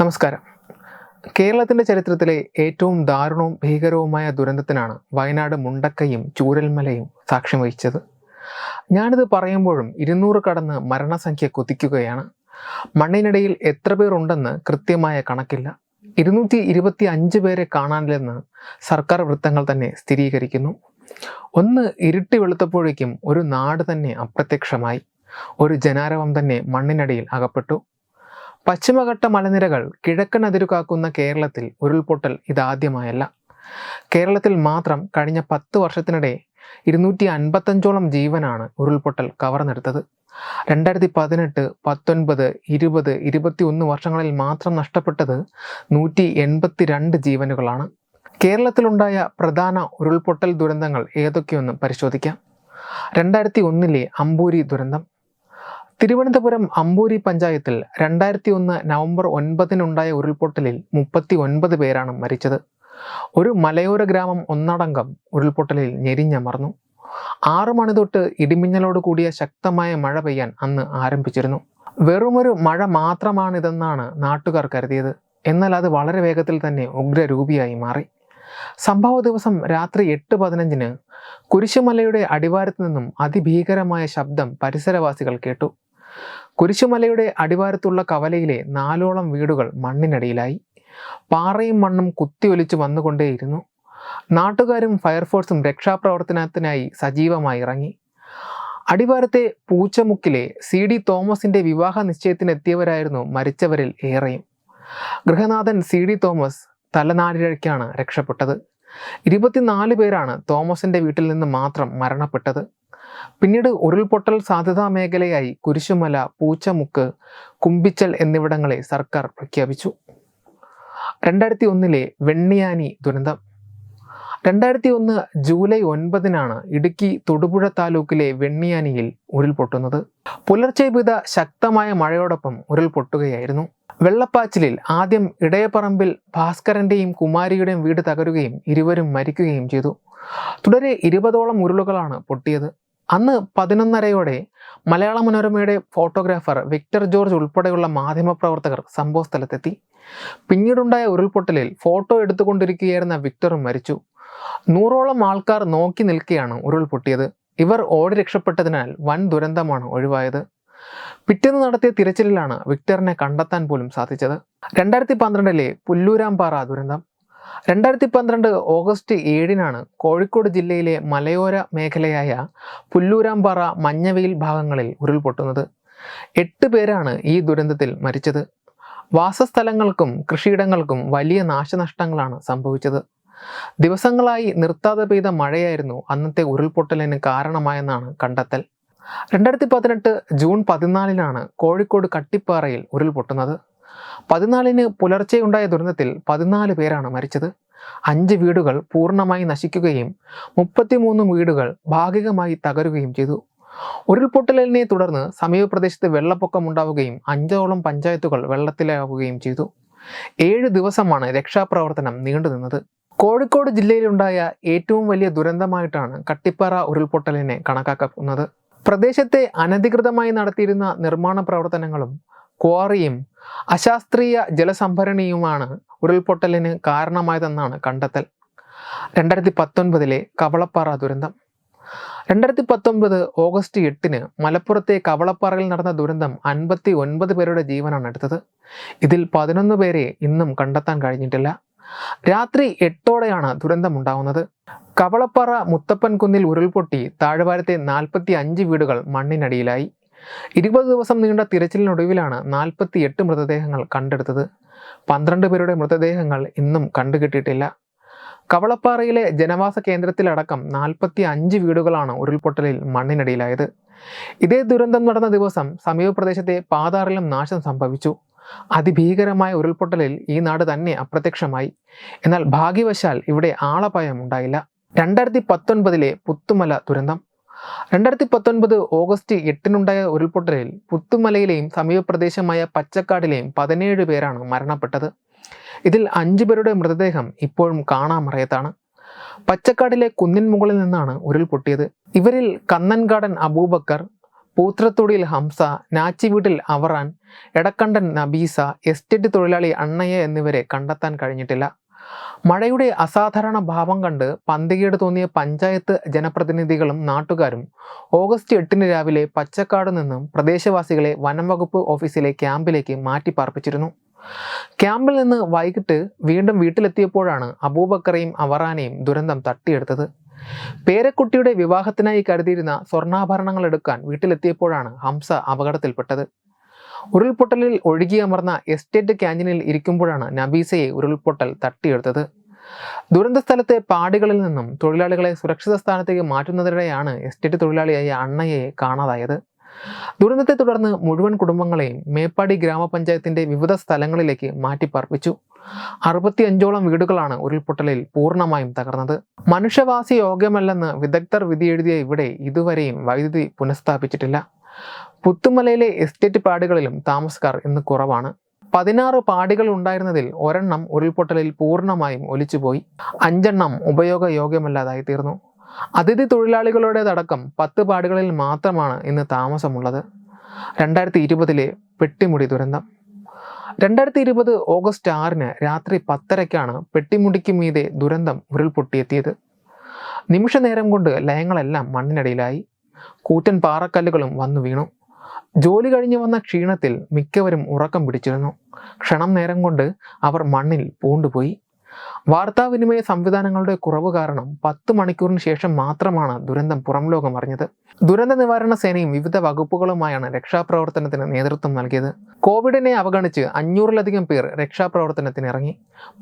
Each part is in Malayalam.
നമസ്കാരം കേരളത്തിൻ്റെ ചരിത്രത്തിലെ ഏറ്റവും ദാരുണവും ഭീകരവുമായ ദുരന്തത്തിനാണ് വയനാട് മുണ്ടക്കയും ചൂരൽമലയും സാക്ഷ്യം വഹിച്ചത് ഞാനിത് പറയുമ്പോഴും ഇരുന്നൂറ് കടന്ന് മരണസംഖ്യ കുതിക്കുകയാണ് മണ്ണിനിടയിൽ എത്ര പേർ ഉണ്ടെന്ന് കൃത്യമായ കണക്കില്ല ഇരുന്നൂറ്റി ഇരുപത്തി അഞ്ച് പേരെ കാണാനില്ലെന്ന് സർക്കാർ വൃത്തങ്ങൾ തന്നെ സ്ഥിരീകരിക്കുന്നു ഒന്ന് ഇരുട്ടി വെളുത്തപ്പോഴേക്കും ഒരു നാട് തന്നെ അപ്രത്യക്ഷമായി ഒരു ജനാരവം തന്നെ മണ്ണിനടിയിൽ അകപ്പെട്ടു പശ്ചിമഘട്ട മലനിരകൾ കിഴക്കൻ അതിരുകാക്കുന്ന കേരളത്തിൽ ഉരുൾപൊട്ടൽ ഇതാദ്യമായല്ല കേരളത്തിൽ മാത്രം കഴിഞ്ഞ പത്ത് വർഷത്തിനിടെ ഇരുന്നൂറ്റി അൻപത്തഞ്ചോളം ജീവനാണ് ഉരുൾപൊട്ടൽ കവർന്നെടുത്തത് രണ്ടായിരത്തി പതിനെട്ട് പത്തൊൻപത് ഇരുപത് ഇരുപത്തി ഒന്ന് വർഷങ്ങളിൽ മാത്രം നഷ്ടപ്പെട്ടത് നൂറ്റി എൺപത്തി രണ്ട് ജീവനുകളാണ് കേരളത്തിലുണ്ടായ പ്രധാന ഉരുൾപൊട്ടൽ ദുരന്തങ്ങൾ ഏതൊക്കെയൊന്ന് പരിശോധിക്കാം രണ്ടായിരത്തി ഒന്നിലെ അമ്പൂരി ദുരന്തം തിരുവനന്തപുരം അമ്പൂരി പഞ്ചായത്തിൽ രണ്ടായിരത്തി ഒന്ന് നവംബർ ഒൻപതിനുണ്ടായ ഉരുൾപൊട്ടലിൽ മുപ്പത്തി ഒൻപത് പേരാണ് മരിച്ചത് ഒരു മലയോര ഗ്രാമം ഒന്നടങ്കം ഉരുൾപൊട്ടലിൽ ഞെരിഞ്ഞമർന്നു ആറു മണി തൊട്ട് ഇടിമിന്നലോട് കൂടിയ ശക്തമായ മഴ പെയ്യാൻ അന്ന് ആരംഭിച്ചിരുന്നു വെറുമൊരു മഴ മാത്രമാണിതെന്നാണ് നാട്ടുകാർ കരുതിയത് എന്നാൽ അത് വളരെ വേഗത്തിൽ തന്നെ ഉഗ്രരൂപിയായി മാറി സംഭവ ദിവസം രാത്രി എട്ട് പതിനഞ്ചിന് കുരിശുമലയുടെ അടിവാരത്തു നിന്നും അതിഭീകരമായ ശബ്ദം പരിസരവാസികൾ കേട്ടു കുരിശുമലയുടെ അടിവാരത്തുള്ള കവലയിലെ നാലോളം വീടുകൾ മണ്ണിനടിയിലായി പാറയും മണ്ണും കുത്തിയൊലിച്ച് വന്നുകൊണ്ടേയിരുന്നു നാട്ടുകാരും ഫയർഫോഴ്സും രക്ഷാപ്രവർത്തനത്തിനായി സജീവമായി ഇറങ്ങി അടിവാരത്തെ പൂച്ചമുക്കിലെ സി ഡി തോമസിന്റെ വിവാഹ നിശ്ചയത്തിനെത്തിയവരായിരുന്നു മരിച്ചവരിൽ ഏറെയും ഗൃഹനാഥൻ സി ഡി തോമസ് തലനാരിഴയ്ക്കാണ് രക്ഷപ്പെട്ടത് ഇരുപത്തിനാല് പേരാണ് തോമസിന്റെ വീട്ടിൽ നിന്ന് മാത്രം മരണപ്പെട്ടത് പിന്നീട് ഉരുൾപൊട്ടൽ സാധ്യതാ മേഖലയായി കുരിശുമല പൂച്ചമുക്ക് കുമ്പിച്ചൽ എന്നിവിടങ്ങളെ സർക്കാർ പ്രഖ്യാപിച്ചു രണ്ടായിരത്തി ഒന്നിലെ വെണ്ണിയാനി ദുരന്തം രണ്ടായിരത്തി ഒന്ന് ജൂലൈ ഒൻപതിനാണ് ഇടുക്കി തൊടുപുഴ താലൂക്കിലെ വെണ്ണിയാനിയിൽ ഉരുൾപൊട്ടുന്നത് പുലർച്ചെ വിധ ശക്തമായ മഴയോടൊപ്പം ഉരുൾപൊട്ടുകയായിരുന്നു വെള്ളപ്പാച്ചിലിൽ ആദ്യം ഇടയപ്പറമ്പിൽ ഭാസ്കരന്റെയും കുമാരിയുടെയും വീട് തകരുകയും ഇരുവരും മരിക്കുകയും ചെയ്തു തുടരെ ഇരുപതോളം ഉരുളുകളാണ് പൊട്ടിയത് അന്ന് പതിനൊന്നരയോടെ മലയാള മനോരമയുടെ ഫോട്ടോഗ്രാഫർ വിക്ടർ ജോർജ് ഉൾപ്പെടെയുള്ള മാധ്യമപ്രവർത്തകർ സംഭവസ്ഥലത്തെത്തി പിന്നീടുണ്ടായ ഉരുൾപൊട്ടലിൽ ഫോട്ടോ എടുത്തുകൊണ്ടിരിക്കുകയായിരുന്ന വിക്ടറും മരിച്ചു നൂറോളം ആൾക്കാർ നോക്കി നിൽക്കുകയാണ് ഉരുൾപൊട്ടിയത് ഇവർ ഓടി രക്ഷപ്പെട്ടതിനാൽ വൻ ദുരന്തമാണ് ഒഴിവായത് പിറ്റേന്ന് നടത്തിയ തിരച്ചിലിലാണ് വിക്ടറിനെ കണ്ടെത്താൻ പോലും സാധിച്ചത് രണ്ടായിരത്തി പന്ത്രണ്ടിലെ പുല്ലൂരാംപാറ ദുരന്തം രണ്ടായിരത്തി പന്ത്രണ്ട് ഓഗസ്റ്റ് ഏഴിനാണ് കോഴിക്കോട് ജില്ലയിലെ മലയോര മേഖലയായ പുല്ലൂരാമ്പാറ മഞ്ഞവെയിൽ ഭാഗങ്ങളിൽ ഉരുൾപൊട്ടുന്നത് എട്ട് പേരാണ് ഈ ദുരന്തത്തിൽ മരിച്ചത് വാസസ്ഥലങ്ങൾക്കും കൃഷിയിടങ്ങൾക്കും വലിയ നാശനഷ്ടങ്ങളാണ് സംഭവിച്ചത് ദിവസങ്ങളായി നിർത്താതെ പെയ്ത മഴയായിരുന്നു അന്നത്തെ ഉരുൾപൊട്ടലിന് കാരണമായെന്നാണ് കണ്ടെത്തൽ രണ്ടായിരത്തി പതിനെട്ട് ജൂൺ പതിനാലിനാണ് കോഴിക്കോട് കട്ടിപ്പാറയിൽ ഉരുൾപൊട്ടുന്നത് പതിനാലിന് ഉണ്ടായ ദുരന്തത്തിൽ പതിനാല് പേരാണ് മരിച്ചത് അഞ്ച് വീടുകൾ പൂർണ്ണമായി നശിക്കുകയും മുപ്പത്തിമൂന്ന് വീടുകൾ ഭാഗികമായി തകരുകയും ചെയ്തു ഉരുൾപൊട്ടലിനെ തുടർന്ന് സമീപപ്രദേശത്ത് വെള്ളപ്പൊക്കം ഉണ്ടാവുകയും അഞ്ചോളം പഞ്ചായത്തുകൾ വെള്ളത്തിലാവുകയും ചെയ്തു ഏഴ് ദിവസമാണ് രക്ഷാപ്രവർത്തനം നീണ്ടുനിന്നത് കോഴിക്കോട് ജില്ലയിലുണ്ടായ ഏറ്റവും വലിയ ദുരന്തമായിട്ടാണ് കട്ടിപ്പാറ ഉരുൾപൊട്ടലിനെ കണക്കാക്കുന്നത് പ്രദേശത്തെ അനധികൃതമായി നടത്തിയിരുന്ന നിർമ്മാണ പ്രവർത്തനങ്ങളും ക്വാറിയും അശാസ്ത്രീയ ജലസംഭരണിയുമാണ് ഉരുൾപൊട്ടലിന് കാരണമായതെന്നാണ് കണ്ടെത്തൽ രണ്ടായിരത്തി പത്തൊൻപതിലെ കവളപ്പാറ ദുരന്തം രണ്ടായിരത്തി പത്തൊൻപത് ഓഗസ്റ്റ് എട്ടിന് മലപ്പുറത്തെ കവളപ്പാറയിൽ നടന്ന ദുരന്തം അൻപത്തി ഒൻപത് പേരുടെ ജീവനാണ് എടുത്തത് ഇതിൽ പതിനൊന്ന് പേരെ ഇന്നും കണ്ടെത്താൻ കഴിഞ്ഞിട്ടില്ല രാത്രി എട്ടോടെയാണ് ദുരന്തമുണ്ടാവുന്നത് കവളപ്പാറ മുത്തപ്പൻ കുന്നിൽ ഉരുൾപൊട്ടി താഴ്വാരത്തെ നാൽപ്പത്തി അഞ്ച് വീടുകൾ മണ്ണിനടിയിലായി ഇരുപത് ദിവസം നീണ്ട തിരച്ചിലിനൊടുവിലാണ് നാൽപ്പത്തി എട്ട് മൃതദേഹങ്ങൾ കണ്ടെടുത്തത് പന്ത്രണ്ട് പേരുടെ മൃതദേഹങ്ങൾ ഇന്നും കണ്ടുകിട്ടിയിട്ടില്ല കവളപ്പാറയിലെ ജനവാസ കേന്ദ്രത്തിലടക്കം നാൽപ്പത്തി അഞ്ച് വീടുകളാണ് ഉരുൾപൊട്ടലിൽ മണ്ണിനടിയിലായത് ഇതേ ദുരന്തം നടന്ന ദിവസം സമീപ പാതാറിലും നാശം സംഭവിച്ചു അതിഭീകരമായ ഉരുൾപൊട്ടലിൽ ഈ നാട് തന്നെ അപ്രത്യക്ഷമായി എന്നാൽ ഭാഗ്യവശാൽ ഇവിടെ ആളപായം ഉണ്ടായില്ല രണ്ടായിരത്തി പത്തൊൻപതിലെ പുത്തുമല ദുരന്തം രണ്ടായിരത്തി പത്തൊൻപത് ഓഗസ്റ്റ് എട്ടിനുണ്ടായ ഉരുൾപൊട്ടലിൽ പുത്തുമലയിലെയും സമീപ പ്രദേശമായ പച്ചക്കാടിലെയും പതിനേഴ് പേരാണ് മരണപ്പെട്ടത് ഇതിൽ അഞ്ചു പേരുടെ മൃതദേഹം ഇപ്പോഴും കാണാമറയത്താണ് പച്ചക്കാടിലെ കുന്നിൻ മുകളിൽ നിന്നാണ് ഉരുൾപൊട്ടിയത് ഇവരിൽ കന്നൻകാടൻ അബൂബക്കർ പൂത്രത്തൊടിയിൽ ഹംസ നാച്ചി വീട്ടിൽ അവറാൻ എടക്കണ്ടൻ നബീസ എസ്റ്റേറ്റ് തൊഴിലാളി അണ്ണയ്യ എന്നിവരെ കണ്ടെത്താൻ കഴിഞ്ഞിട്ടില്ല മഴയുടെ അസാധാരണ ഭാവം കണ്ട് പന്തികേട് തോന്നിയ പഞ്ചായത്ത് ജനപ്രതിനിധികളും നാട്ടുകാരും ഓഗസ്റ്റ് എട്ടിന് രാവിലെ പച്ചക്കാട് നിന്നും പ്രദേശവാസികളെ വനം വകുപ്പ് ഓഫീസിലെ ക്യാമ്പിലേക്ക് മാറ്റി പാർപ്പിച്ചിരുന്നു ക്യാമ്പിൽ നിന്ന് വൈകിട്ട് വീണ്ടും വീട്ടിലെത്തിയപ്പോഴാണ് അബൂബക്കറയും അവറാനെയും ദുരന്തം തട്ടിയെടുത്തത് പേരക്കുട്ടിയുടെ വിവാഹത്തിനായി കരുതിയിരുന്ന സ്വർണ്ണാഭരണങ്ങൾ എടുക്കാൻ വീട്ടിലെത്തിയപ്പോഴാണ് ഹംസ അപകടത്തിൽപ്പെട്ടത് ഉരുൾപൊട്ടലിൽ ഒഴുകിയമർന്ന എസ്റ്റേറ്റ് ക്യാഞ്ഞിനിൽ ഇരിക്കുമ്പോഴാണ് നബീസയെ ഉരുൾപൊട്ടൽ തട്ടിയെടുത്തത് ദുരന്ത സ്ഥലത്തെ പാടികളിൽ നിന്നും തൊഴിലാളികളെ സുരക്ഷിത സ്ഥാനത്തേക്ക് മാറ്റുന്നതിനിടെയാണ് എസ്റ്റേറ്റ് തൊഴിലാളിയായ അണ്ണയെ കാണാതായത് ദുരന്തത്തെ തുടർന്ന് മുഴുവൻ കുടുംബങ്ങളെയും മേപ്പാടി ഗ്രാമപഞ്ചായത്തിന്റെ വിവിധ സ്ഥലങ്ങളിലേക്ക് മാറ്റിപ്പാർപ്പിച്ചു അഞ്ചോളം വീടുകളാണ് ഉരുൾപൊട്ടലിൽ പൂർണ്ണമായും തകർന്നത് മനുഷ്യവാസി യോഗ്യമല്ലെന്ന് വിദഗ്ധർ വിധിയെഴുതിയ ഇവിടെ ഇതുവരെയും വൈദ്യുതി പുനഃസ്ഥാപിച്ചിട്ടില്ല പുത്തുമലയിലെ എസ്റ്റേറ്റ് പാടുകളിലും താമസക്കാർ ഇന്ന് കുറവാണ് പതിനാറ് പാടികൾ ഉണ്ടായിരുന്നതിൽ ഒരെണ്ണം ഉരുൾപൊട്ടലിൽ പൂർണ്ണമായും ഒലിച്ചുപോയി അഞ്ചെണ്ണം ഉപയോഗയോഗ്യമല്ലാതായി തീർന്നു അതിഥി തൊഴിലാളികളുടേതടക്കം പത്ത് പാടുകളിൽ മാത്രമാണ് ഇന്ന് താമസമുള്ളത് രണ്ടായിരത്തി ഇരുപതിലെ പെട്ടിമുടി ദുരന്തം രണ്ടായിരത്തി ഇരുപത് ഓഗസ്റ്റ് ആറിന് രാത്രി പത്തരയ്ക്കാണ് പെട്ടിമുടിക്ക് മീതെ ദുരന്തം ഉരുൾപൊട്ടിയെത്തിയത് നിമിഷനേരം കൊണ്ട് ലയങ്ങളെല്ലാം മണ്ണിനടിയിലായി കൂറ്റൻ പാറക്കല്ലുകളും വന്നു വീണു ജോലി കഴിഞ്ഞു വന്ന ക്ഷീണത്തിൽ മിക്കവരും ഉറക്കം പിടിച്ചിരുന്നു ക്ഷണം നേരം കൊണ്ട് അവർ മണ്ണിൽ പൂണ്ടുപോയി വാർത്താവിനിമയ സംവിധാനങ്ങളുടെ കുറവ് കാരണം പത്ത് മണിക്കൂറിന് ശേഷം മാത്രമാണ് ദുരന്തം പുറം ലോകം അറിഞ്ഞത് ദുരന്ത നിവാരണ സേനയും വിവിധ വകുപ്പുകളുമായാണ് രക്ഷാപ്രവർത്തനത്തിന് നേതൃത്വം നൽകിയത് കോവിഡിനെ അവഗണിച്ച് അഞ്ഞൂറിലധികം പേർ രക്ഷാപ്രവർത്തനത്തിന് ഇറങ്ങി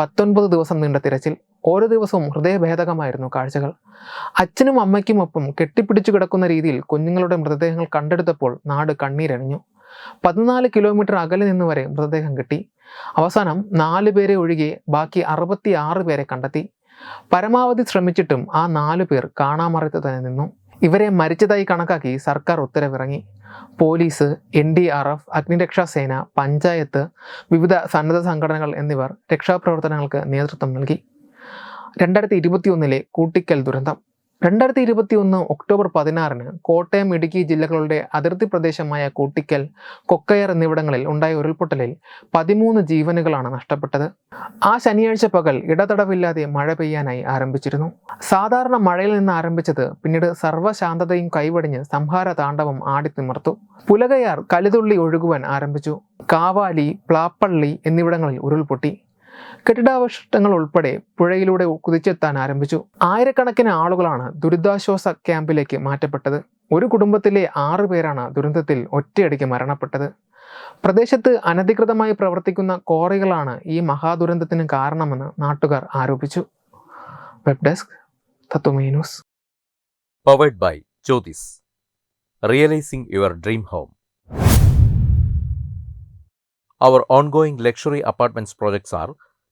പത്തൊൻപത് ദിവസം നീണ്ട തിരച്ചിൽ ഓരോ ദിവസവും ഹൃദയഭേദകമായിരുന്നു കാഴ്ചകൾ അച്ഛനും അമ്മയ്ക്കും ഒപ്പം കെട്ടിപ്പിടിച്ചു കിടക്കുന്ന രീതിയിൽ കുഞ്ഞുങ്ങളുടെ മൃതദേഹങ്ങൾ കണ്ടെടുത്തപ്പോൾ നാട് കണ്ണീരണിഞ്ഞു പതിനാല് കിലോമീറ്റർ അകലെ നിന്ന് വരെ മൃതദേഹം കിട്ടി അവസാനം നാല് പേരെ ഒഴികെ ബാക്കി അറുപത്തി ആറ് പേരെ കണ്ടെത്തി പരമാവധി ശ്രമിച്ചിട്ടും ആ നാലു പേർ കാണാമറിയത്ത് തന്നെ നിന്നു ഇവരെ മരിച്ചതായി കണക്കാക്കി സർക്കാർ ഉത്തരവിറങ്ങി police N D R F അഗ്നിരക്ഷാസേന panchayat വിവിധ സന്നദ്ധ സംഘടനകൾ എന്നിവർ രക്ഷാപ്രവർത്തനങ്ങൾക്ക് നേതൃത്വം നൽകി രണ്ടായിരത്തി ഇരുപത്തിയൊന്നിലെ കൂട്ടിക്കൽ ദുരന്തം രണ്ടായിരത്തി ഇരുപത്തി ഒന്ന് ഒക്ടോബർ പതിനാറിന് കോട്ടയം ഇടുക്കി ജില്ലകളുടെ അതിർത്തി പ്രദേശമായ കൂട്ടിക്കൽ കൊക്കയർ എന്നിവിടങ്ങളിൽ ഉണ്ടായ ഉരുൾപൊട്ടലിൽ പതിമൂന്ന് ജീവനുകളാണ് നഷ്ടപ്പെട്ടത് ആ ശനിയാഴ്ച പകൽ ഇടതടവില്ലാതെ മഴ പെയ്യാനായി ആരംഭിച്ചിരുന്നു സാധാരണ മഴയിൽ നിന്ന് ആരംഭിച്ചത് പിന്നീട് സർവ്വശാന്തതയും കൈവടിഞ്ഞ് സംഹാര താണ്ഡവം ആടിത്തിമർത്തു പുലകയാർ കലുതുള്ളി ഒഴുകുവാൻ ആരംഭിച്ചു കാവാലി പ്ലാപ്പള്ളി എന്നിവിടങ്ങളിൽ ഉരുൾപൊട്ടി കെട്ടിടാവശിഷ്ടങ്ങൾ ഉൾപ്പെടെ പുഴയിലൂടെ കുതിച്ചെത്താൻ ആരംഭിച്ചു ആയിരക്കണക്കിന് ആളുകളാണ് ദുരിതാശ്വാസ ക്യാമ്പിലേക്ക് മാറ്റപ്പെട്ടത് ഒരു കുടുംബത്തിലെ ആറു പേരാണ് ദുരന്തത്തിൽ ഒറ്റയടിക്ക് മരണപ്പെട്ടത് പ്രദേശത്ത് അനധികൃതമായി പ്രവർത്തിക്കുന്ന കോറികളാണ് ഈ മഹാദുരന്തത്തിന് കാരണമെന്ന് നാട്ടുകാർ ആരോപിച്ചു web desk തത്വമീനൂസ് powered by Jyothis realising your dream home our ongoing luxury apartments projects are